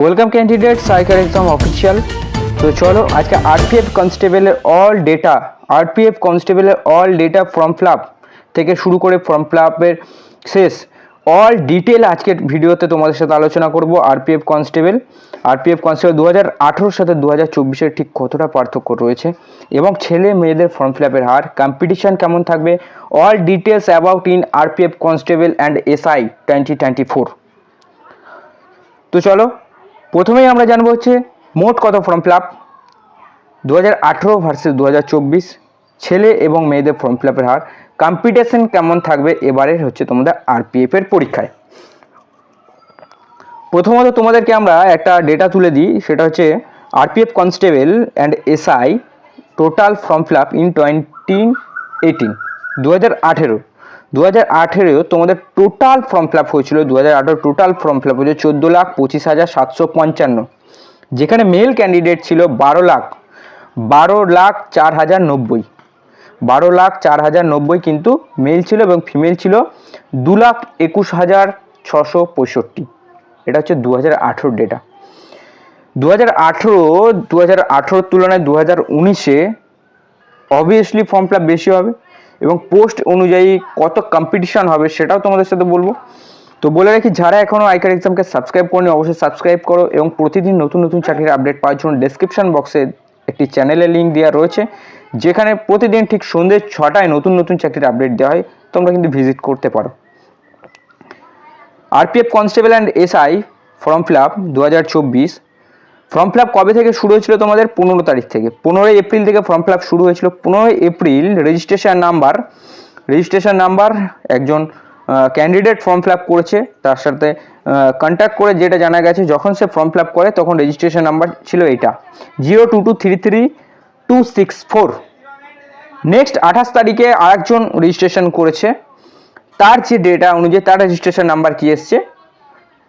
Welcome candidate সাইকার exam official তো চলো আজকে আরপিএফ কনস্টেবলের অল ডেটা আরপিএফ কনস্টেবলের অল ডেটা ফর্ম ফিল থেকে শুরু করে ফর্ম ফিল শেষ। অল ডিটেল আজকের ভিডিওতে তোমাদের সাথে আলোচনা করব আরপিএফ কনস্টেবল আরপিএফ কনস্টেবল দু হাজার সাথে দু হাজার চব্বিশের ঠিক কতটা পার্থক্য রয়েছে এবং ছেলে মেয়েদের ফর্ম ফিল আপের হার কম্পিটিশান কেমন থাকবে? All details about in RPF constable and SI twenty twenty four তো চলো প্রথমেই আমরা জানব হচ্ছে মোট কত ফর্ম ফিল আপ দু হাজার আঠেরো ভার্সেস দু হাজার চব্বিশ। ছেলে এবং মেয়েদের ফর্ম ফিল আপের হার কম্পিটিশন কেমন থাকবে? এবারের হচ্ছে তোমাদের আরপিএফ এর পরীক্ষায়। প্রথমত তোমাদেরকে আমরা একটা ডেটা তুলে দিই, সেটা হচ্ছে RPF constable and SI total form fill up in twenty eighteen দু হাজার আঠেরো। দু হাজার আঠেরো তোমাদের টোটাল ফর্ম ফিল আপ হয়েছিল দু হাজার আঠেরো টোটাল ফর্ম ফিল আপ হয়েছিল চোদ্দ লাখ পঁচিশ হাজার সাতশো পঞ্চান্ন। যেখানে মেল ক্যান্ডিডেট ছিল বারো লাখ বারো লাখ চার হাজার নব্বই। বারো লাখ চার হাজার নব্বই কিন্তু মেল ছিল এবং ফিমেল ছিল দু লাখ একুশ হাজার ছশো পঁয়ষট্টি। এটা হচ্ছে দু হাজার আঠেরোর ডেটা দু হাজার আঠেরো দু হাজার আঠেরোর তুলনায় দু হাজার উনিশে অবভিয়াসলি ফর্ম ফিল বেশি হবে। এবং পোস্ট অনুযায়ী কত কম্পিটিশন হবে সেটাও তোমাদের সাথে বলব। তো বলে রাখি, যারা এখনও আইকার এক্সামকে সাবস্ক্রাইব করনি, অবশ্যই সাবস্ক্রাইব করো এবং প্রতিদিন নতুন নতুন চাকরির আপডেট পাওয়ার জন্য ডেসক্রিপশন বক্সে একটি চ্যানেলের লিঙ্ক দেওয়া রয়েছে, যেখানে প্রতিদিন ঠিক সন্ধ্যে ছটায় নতুন নতুন চাকরির আপডেট দেওয়া হয়। তোমরা কিন্তু ভিজিট করতে পারো। RPF constable and SI form fill up দু হাজার চব্বিশ ফর্ম ফিল কবে থেকে শুরু হয়েছিল তোমাদের? পনেরো তারিখ থেকে। পনেরোই এপ্রিল থেকে ফর্ম ফিল শুরু হয়েছিল। পনেরোই April registration number registration number একজন ক্যান্ডিডেট ফর্ম ফিল করেছে। তার সাথে কন্ট্যাক্ট করে যেটা জানা গেছে, যখন সে ফর্ম ফিল করে, তখন রেজিস্ট্রেশন নাম্বার ছিল এটা zero two two three three two six four next আঠাশ তারিখে আরেকজন রেজিস্ট্রেশন করেছে। তার যে ডেটা অনুযায়ী তার রেজিস্ট্রেশন নাম্বার কি এসছে?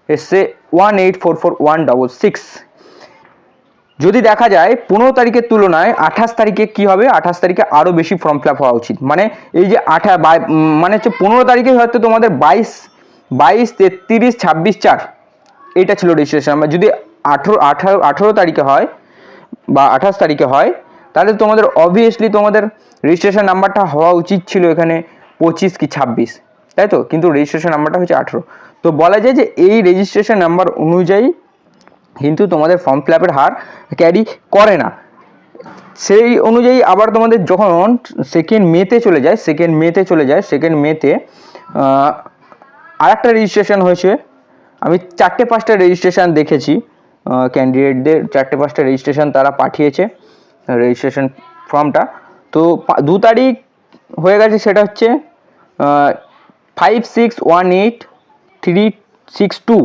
এসছে one eight four four one double six যদি দেখা যায় পনেরো তারিখের তুলনায় আঠাশ তারিখে কি হবে? আঠাশ তারিখে আরও বেশি ফর্ম ফিল হওয়া উচিত। মানে এই যে আঠা মানে হচ্ছে পনেরো তারিখে হয়তো তোমাদের বাইশ বাইশ, তেত্রিশ, ছাব্বিশ, চার। এটা ছিল রেজিস্ট্রেশন নাম্বার যদি আঠেরো আঠারো আঠেরো তারিখে হয় বা আঠাশ তারিখে হয়, তাহলে তোমাদের অবভিয়াসলি তোমাদের রেজিস্ট্রেশন নাম্বারটা হওয়া উচিত ছিল এখানে পঁচিশ কি ছাব্বিশ। তাই তো? কিন্তু রেজিস্ট্রেশন নাম্বারটা হচ্ছে আঠেরো। তো বলা যায় যে এই রেজিস্ট্রেশন নাম্বার অনুযায়ী কিন্তু তোমাদের ফর্ম ফিল আপের হার ক্যারি করে না। সেই অনুযায়ী আবার তোমাদের যখন সেকেন্ড মেতে চলে যায় সেকেন্ড মেতে চলে যায় সেকেন্ড মেতে আরেকটা রেজিস্ট্রেশন হয়েছে। আমি চারটে পাঁচটা রেজিস্ট্রেশন দেখেছি। ক্যান্ডিডেটদের চারটে পাঁচটা রেজিস্ট্রেশন তারা পাঠিয়েছে রেজিস্ট্রেশন ফর্মটা তো দু তারিখ হয়ে গেছে সেটা হচ্ছে five six one eight three six two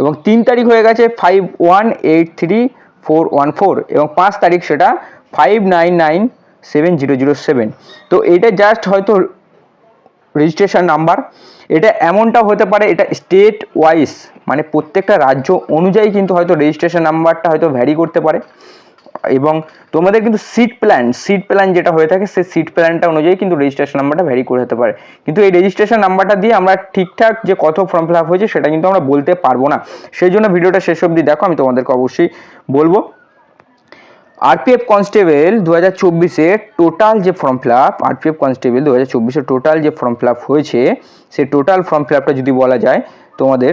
এবং তিন তারিখ হয়ে গেছে five one eight three four one four এবং পাঁচ তারিখ সেটা five nine nine seven zero zero seven তো এটা জাস্ট হয়তো রেজিস্ট্রেশন নাম্বার এটা এমনটা হতে পারে, এটা স্টেট ওয়াইজ মানে প্রত্যেকটা রাজ্য অনুযায়ী কিন্তু হয়তো রেজিস্ট্রেশন নাম্বারটা হয়তো ভ্যারি করতে পারে। এবং তোমাদের কিন্তু সিট প্ল্যান সিট প্ল্যান যেটা হয়ে থাকে, সেই সিট প্ল্যানটা অনুযায়ী কিন্তু রেজিস্ট্রেশন নাম্বারটা ভ্যারি করে হতে পারে। কিন্তু এই রেজিস্ট্রেশন নাম্বারটা দিয়ে আমরা ঠিকঠাক যে কত ফর্ম ফিল আপ হয়েছে সেটা কিন্তু আমরা বলতে পারব না। সেই জন্য ভিডিওটা শেষ অবধি দেখো, আমি তোমাদেরকে অবশ্যই বলব। আরপিএফ কনস্টেবল দু হাজার চব্বিশে টোটাল যে form fill up RPF constable দু হাজার চব্বিশে টোটাল যে ফর্ম ফিল আপ হয়েছে, সেই টোটাল ফর্ম ফিল আপটা যদি বলা যায় তোমাদের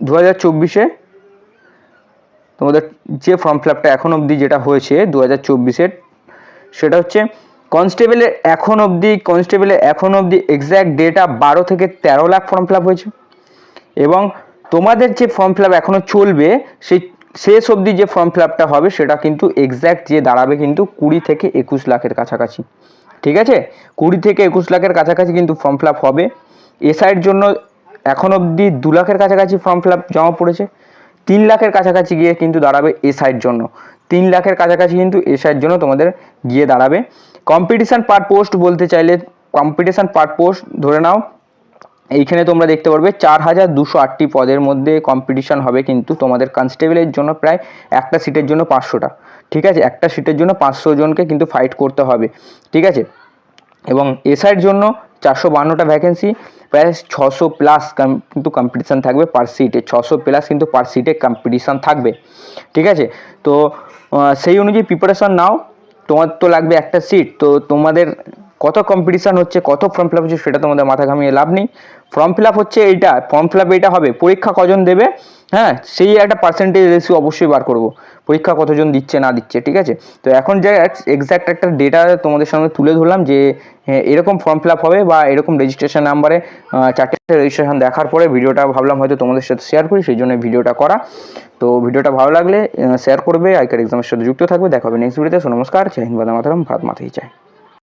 দু হাজার চব্বিশে তোমাদের যে ফর্ম ফিল আপটা এখন অবধি যেটা হয়েছে দু হাজার চব্বিশের, সেটা হচ্ছে কনস্টেবলের এখন অবধি কনস্টেবলের এখন অবধি এক্স্যাক্ট ডেটা বারো থেকে তেরো লাখ ফর্ম ফিল আপ হয়েছে। এবং তোমাদের যে ফর্ম ফিল আপ এখনও চলবে, সেই শেষ অবধি যে ফর্ম ফিল আপটা হবে, সেটা কিন্তু এক্স্যাক্ট যে দাঁড়াবে কিন্তু কুড়ি থেকে একুশ লাখের কাছাকাছি। ঠিক আছে? কুড়ি থেকে একুশ লাখের কাছাকাছি কিন্তু ফর্ম ফিল আপ হবে। এসআইয়ের জন্য এখন অবধি দু লাখের কাছাকাছি ফর্ম ফিল আপ জমা পড়েছে। তিন লাখের কাছাকাছি গিয়ে কিন্তু দাঁড়াবে এসআইয়ের জন্য। তিন লাখের কাছাকাছি কিন্তু এসআইয়ের জন্য তোমাদের গিয়ে দাঁড়াবে। কম্পিটিশান পার পোস্ট বলতে চাইলে কম্পিটিশান পার পোস্ট ধরে নাও, এইখানে তোমরা দেখতে পারবে চার হাজার দুশো আটটি পদের মধ্যে কম্পিটিশান হবে কিন্তু তোমাদের কনস্টেবলের জন্য প্রায় একটা সিটের জন্য পাঁচশোটা। ঠিক আছে? একটা সিটের জন্য পাঁচশো জনকে কিন্তু ফাইট করতে হবে। ঠিক আছে? এবং এসআইয়ের জন্য চারশো বান্নটা ভ্যাকেন্সি প্রায় ছশো প্লাস কিন্তু কম্পিটিশান থাকবে পার সিটে ছশো প্লাস কিন্তু পার সিটে কম্পিটিশান থাকবে। ঠিক আছে? তো সেই অনুযায়ী প্রিপারেশান নাও। তোমার তো লাগবে একটা সিট তো তোমাদের কত কম্পিটিশান হচ্ছে কত ফর্ম ফিল আপ হচ্ছে সেটা তোমাদের মাথা ঘামিয়ে লাভ নেই। ফর্ম ফিল আপ হচ্ছে এইটা ফর্ম ফিল আপ এইটা হবে পরীক্ষা কজন দেবে? হ্যাঁ সেই একটা পার্সেন্টেজ রেসিও অবশ্যই বার করব। পরীক্ষা কতজন দিচ্ছে না দিচ্ছে ঠিক আছে? তো এখন যে এক্স্যাক্ট একটা ডেটা তোমাদের সামনে তুলে ধরলাম যে হ্যাঁ, এরকম ফর্ম ফিল আপ হবে বা এরকম রেজিস্ট্রেশন নাম্বারে চারটে রেজিস্ট্রেশন দেখার পরে ভিডিওটা ভাবলাম হয়তো তোমাদের সাথে শেয়ার করি সেই জন্য ভিডিওটা করা। তো ভিডিওটা ভালো লাগলে শেয়ার করবে আইকার এক্সামের সাথে যুক্ত থাকবে। দেখা হবে নেক্সট ভিডিওতে নমস্কার জয় হিন্দ বাদা মাতারাম ভারত মাতাই চাই